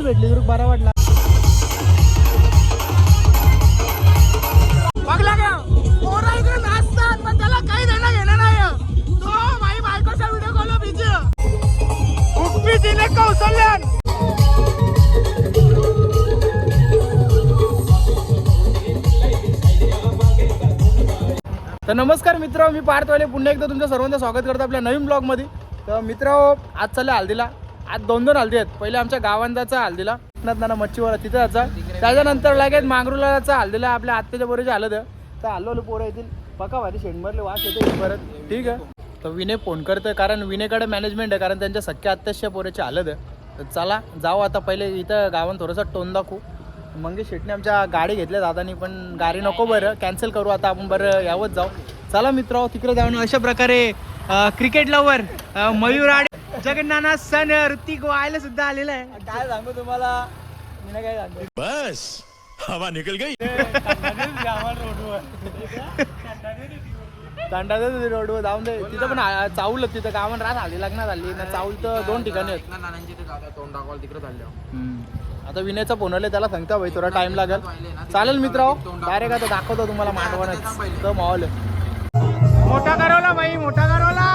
लवकर भेटली तर बरा वाटला. कौशल्यान. तर नमस्कार मित्र मी पार्थवाले. पुन्हा एकदा तुमचं सर्वांचं स्वागत करतो आपल्या नवीन ब्लॉगमध्ये तर मित्र आज चालले हल्दीला. आज दोन दोन हल्दी आहेत. पहिले आमच्या गावांदाचा हल्दीला ना मच्छीवाला तिथं जायचा. त्याच्यानंतर लगेच मांगरूला जायचं हल्दीला आपल्या आत्याच्या पोरीची हलत आहे तर हल्लो पोरं येतील. पका भारी शेंडमरले वास येते परत? ठीक आहे. तर विनय फोन करतोय. कारण विनयकडे मॅनेजमेंट आहे. कारण त्यांच्या सख्या आत्याच्या पोरीची हलत आहे. तर चला जाऊ आता पहिले इथं गावात थोडंसं टोन दाखवू. मंगेश शेटने आमच्या गाडी घेतल्या दादानी पण गाडी नको बरं. कॅन्सल करू आता आपण बरं यावंच जाऊ. चला मित्र तिकडे जाऊन अशा प्रकारे क्रिकेट लवर मयूर आडे जगन्नाथ सन ऋतिक वायला सुद्धा आलेला आहे. काय सांगू तुम्हाला? मी नाही काय सांगतो बस. हवा निकल गई. तांडाचं रोडवर. जाऊन दे. तिथं पण आ- चावलं तिथं. गावात रात आली लग्नात आली. ना चावल तर दोन ठिकाणी आहेत नानांची ते गावात तोंड दाखवायला तिकडे चालले. आता विनयचा फोन आले त्याला सांगता भाई थोडा टाइम लागेल. चालेल मित्र डायरेक्ट आता दाखवतो तुम्हाला मांडवणच तो माहोल आहे. मोठा करवला भाई मोठा करवला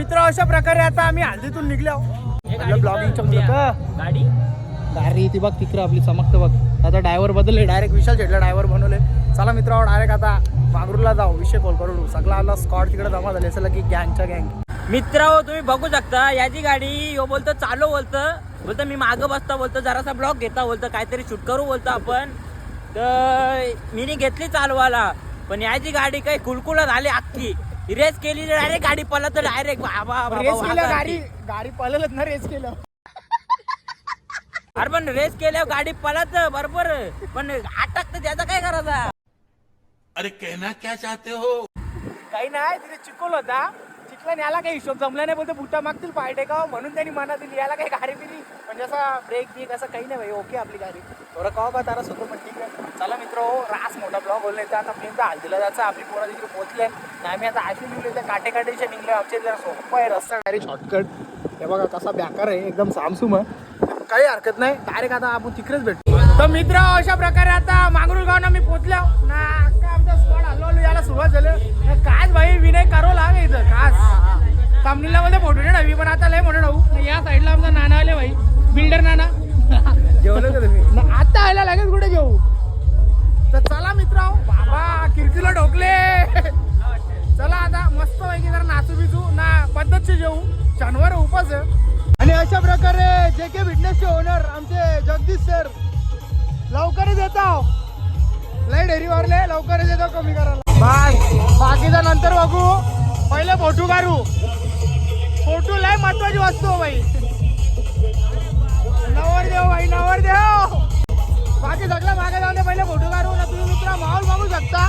मित्र अशा प्रकारे आता आम्ही हल्दीतून निघलो ब्लॉगिंगच्या गाडी गाडी? ती बघ तिकडे आपली चमकतं बघ. आता ड्रायव्हर बदलले डायरेक्ट विशाल शेटला ड्रायव्हर बनवले. चला मित्र डायरेक्ट आता मांगरूरला जाऊ. विषय कॉल करू. सगळा आला स्कॉट तिकडे जमा झाले. असं की गँगच्या गँग मित्र हो तुम्ही बघू शकता. याची गाडी यो बोलतो चालू बोलतं. बोलतं मी मागं बसता बोलतो जरासा ब्लॉक घेता बोलतं काहीतरी शूट करू बोलतो आपण. तर मीनी घेतली चालवायला पण याची गाडी काही कुलकुला झाली अख्खी. रेस केली डायरेक्ट गाडी पळत डायरेक्ट रेस केल्या वागा. गाडी गाडी पळलच ना रेस केलं. अरे पण रेस केल्यावर गाडी पळत बरोबर. पण अटक तर त्याचा काय करायचा? अरे कहना क्या चाहते हो? काही नाही तिथे चिकोल होता. चिखला याला काही हिशोब जमला नाही बोलतो बुटा मागतील पाय टेकाव म्हणून त्यांनी मना दिली. याला काही गाडी दिली म्हणजे असा ब्रेक बिक असं काही नाही भाई ओके आपली गाडी. थोडं कवा का तारा होतो पण ठीक आहे. चला मित्र हो रास मोठा ब्लॉग बोलले तर आता प्लेनचा हल्दीला जायचं आपली पोरा तिकडे पोहोचले. आणि आम्ही आता अशी निघले तर काटे काटेच्या निघले आमच्या जरा सोपं आहे रस्ता डायरेक्ट शॉर्टकट हे बघा कसा बेकार आहे एकदम सामसूम आहे. काही हरकत नाही डायरेक्ट आता आपण तिकडेच भेटतो तर मित्र अशा प्रकारे आता मांगरूळ गावना मी पोचलो ना अख्खा आमचा स्क्वॉड हल्लो हल्लो याला सुरुवात झाली. काच भाई विनय करो लाग इथं काच कमनीला मध्ये फोटो नाही हवी पण आता लय मोठं नऊ या साईडला आमचा नाना आले भाई. बिल्डर नाना. जेवलं का तुम्ही? आता आयला लागेल कुठे घेऊ तर चला मित्र बाबा किरकिला ढोकले. चला आता मस्त पैकी जरा नाचू बिचू. ना पद्धतचे जेऊ. शनिवार उपास आहे. आणि अशा प्रकारे जे के फिटनेसचे ओनर आमचे जगदीश सर लवकरच येतो लय डेरी वारले लवकरच येतो कमी करायला. बाय. बाकीचा नंतर बघू. पहिले फोटो काढू. फोटो लय महत्वाची वस्तू बाई. नवर देव बाई नवर देव बाकी सगळं मागे जाऊन दे पहिले फोटो काढू. ना तुम्ही मित्र माहोल बघू शकता.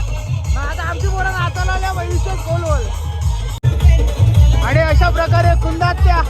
ना आता आमची पोरं नाचायला आल्या भविष्य खोल बोल आणि अशा प्रकारे कुंदात त्या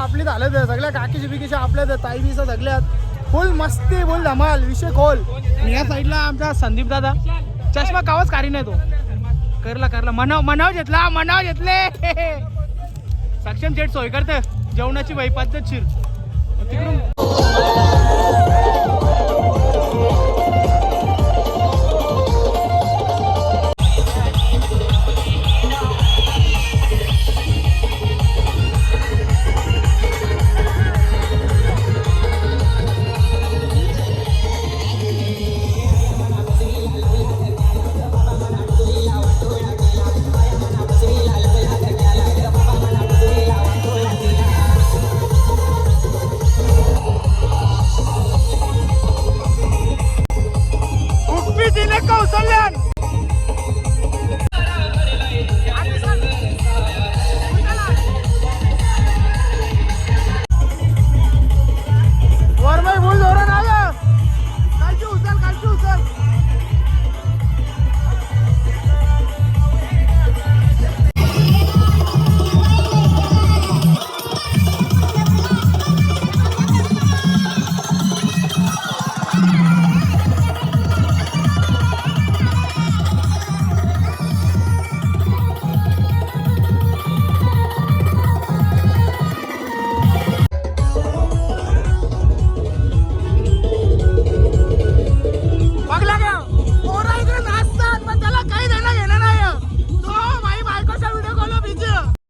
सांगायला आपली झालं सगळ्या काकीची बिकीच्या आपल्या त्या ताई बिसा सगळ्यात. फुल मस्ती फुल धमाल विषय खोल आणि या साईडला आमचा संदीप दादा. चष्मा कावच कारी नाही तो. करला करला. मनाव मनाव घेतला मनाव घेतले सक्षम चेट सोय करते जेवणाची बाई पद्धतशीर तिकडून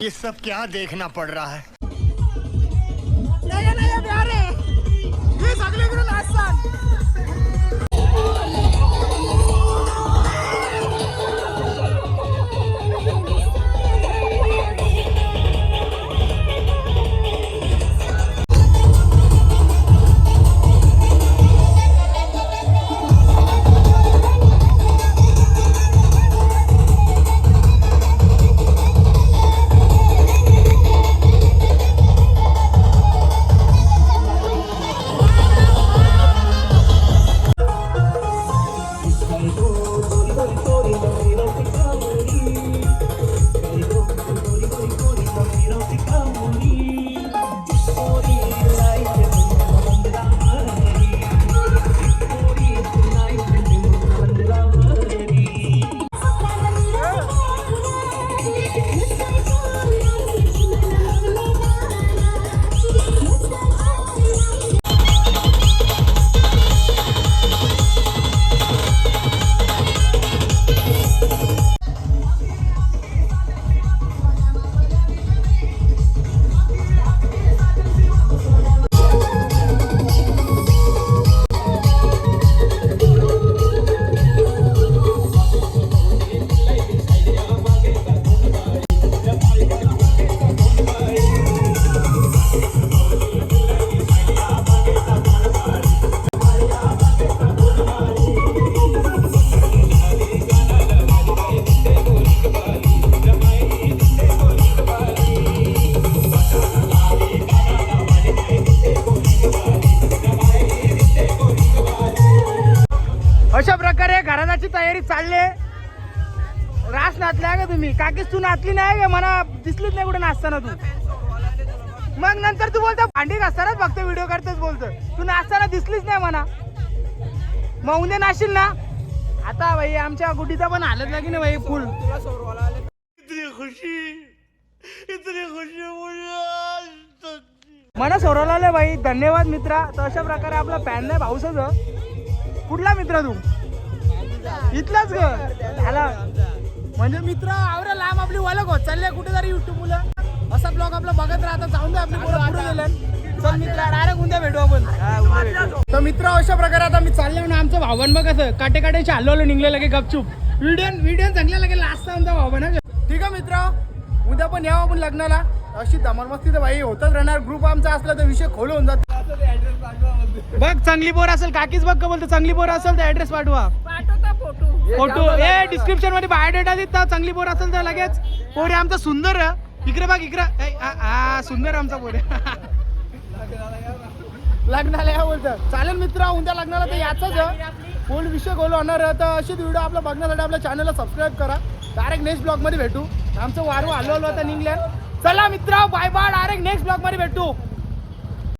ये सब क्या देखना पड़ रहा है? नहीं नहीं प्यारे हे सगळे इकडे नाचतात तू नाचली नाही मला दिसलीच नाही कुठे नाचताना तू. मग नंतर तू बोलतो भांडी घासतानाच फक्त व्हिडिओ करतेच बोलतो. तू नाचताना दिसलीच नाही म्हणा. मग उद्या नाशील ना? आता भाई आमच्या गुडीचा पण हालत की नाही भाई फुल इतनी खुशी इतनी खुशी मला सोडवला आलं भाई धन्यवाद मित्रा. तर अशा प्रकारे आपला पॅन नाही भाऊसच कुठला मित्र तू? इथलाच ग. झाला म्हणजे मित्र आवरा लांब आपली ओळख होत. चालले कुठेतरी युट्यूब मुलं. असा ब्लॉग आपला बघत राहता जाऊन दे आपली पुढे गेलं चल मित्र डायरेक्ट उद्या भेटू आपण. तर मित्र अशा प्रकारे आता मी चालले म्हणून आमचं भावबन बघ कसं काटे काटेचे हल्लो निघले लगे गपचूप. व्हिडिओ व्हिडिओ चांगल्या लगे लास्ट आमचा भावबन हा. ठीक आहे मित्र उद्या पण यावं आपण लग्नाला. अशी धमाल मस्ती तर भाई होतच राहणार. ग्रुप आमचा असला तर विषय खोल होऊन जात बघ चांगली पोर असेल काकीच बघ का बोलतो चांगली पोर असेल तर ऍड्रेस पाठवा. फोटो ए डिस्क्रिप्शनमध्ये बायोडेटा देत जा. चांगली पोर असेल तर लगेच. पोरे आमचा सुंदर. इकडे बघ इकडे. आ, सुंदर आमचा पोरे लग्नाला या बोलतं चालेल मित्र उद्या लग्नाला तर याचाच फुल विषय गोल होणार. तर अशीच व्हिडिओ आपला बघण्यासाठी आपल्या चॅनलला सबस्क्राईब करा. डायरेक्ट नेक्स्ट ब्लॉगमध्ये भेटू. आमचं वारू हलवलं आता निघल्या चला मित्र बाय बाय डायरेक्ट नेक्स्ट ब्लॉगमध्ये भेटू.